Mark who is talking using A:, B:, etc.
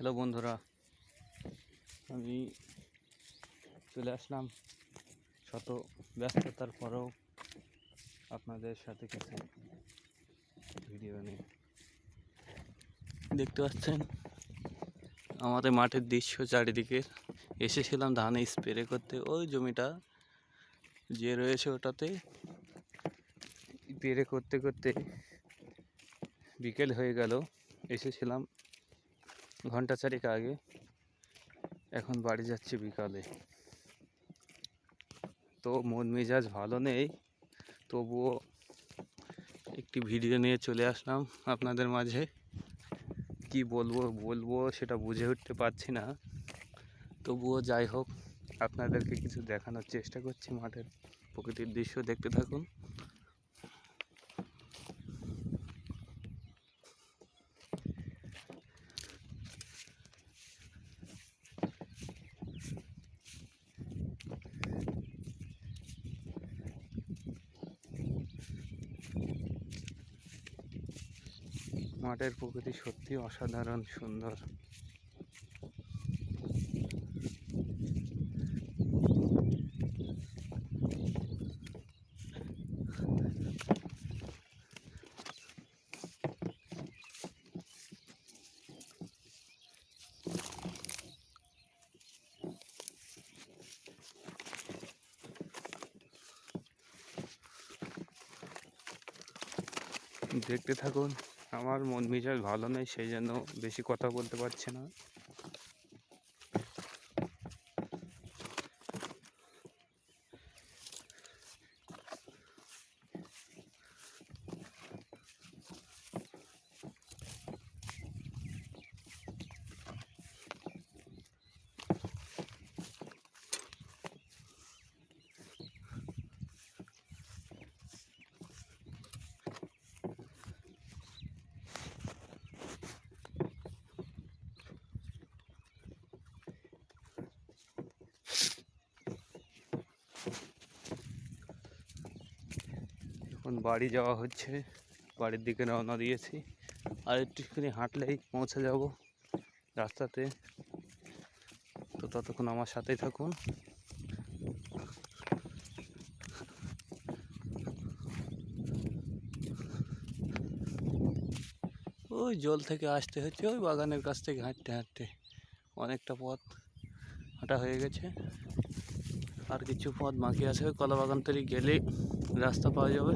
A: Hello বন্ধুরা, আমি চলে আসলাম শত ব্যস্ততার পরেও আপনাদের সাথে কিছু ভিডিও নিয়ে। দেখতে পাচ্ছেন, আমাদের মাঠের দৃশ্য চারিদিকে। এসেছিলাম ধানে স্প্রে করতে, ওই জমিটা যে রয়েছে ওটাতে স্প্রে করতে করতে বিকেল হয়ে গেল। এসেছিলাম ঘণ্টা চারেক আগে। এখন বাড়ি যাচ্ছি বিকালে। তো মন মেজাজ ভালো নেই, তবুও একটি ভিডিও নিয়ে চলে আসলাম আপনাদের মাঝে। কি বলব বলব সেটা বুঝে উঠতে পারছি না। তবুও যাই হোক, আপনাদেরকে কিছু দেখানোর চেষ্টা করছি মাঠের প্রকৃতির দৃশ্য দেখতে থাকুন। মাঠের প্রকৃতি সত্যি অসাধারণ সুন্দর। দেখতে থাকুন। আমার মন মেজাজ ভালো নেই সেই জন্য বেশি কথা বলতে পারছি না। এখন বাড়ি যাওয়া হচ্ছে। বাড়ির দিকে রওনা দিয়েছি। আর একটুখানি হাঁটলেই পৌঁছে যাব রাস্তাতে। তো ততক্ষণ আমার সাথেই থাকুন। ওই জল থেকে আসতে হচ্ছে, ওই বাগানের কাছ থেকে হাঁটতে হাঁটতে। অনেকটা পথ হাঁটা হয়ে গেছে। আর কিছু পথ বাকি আছে কলা বাগান থেকে গেলেই রাস্তা পাওয়া যাবে।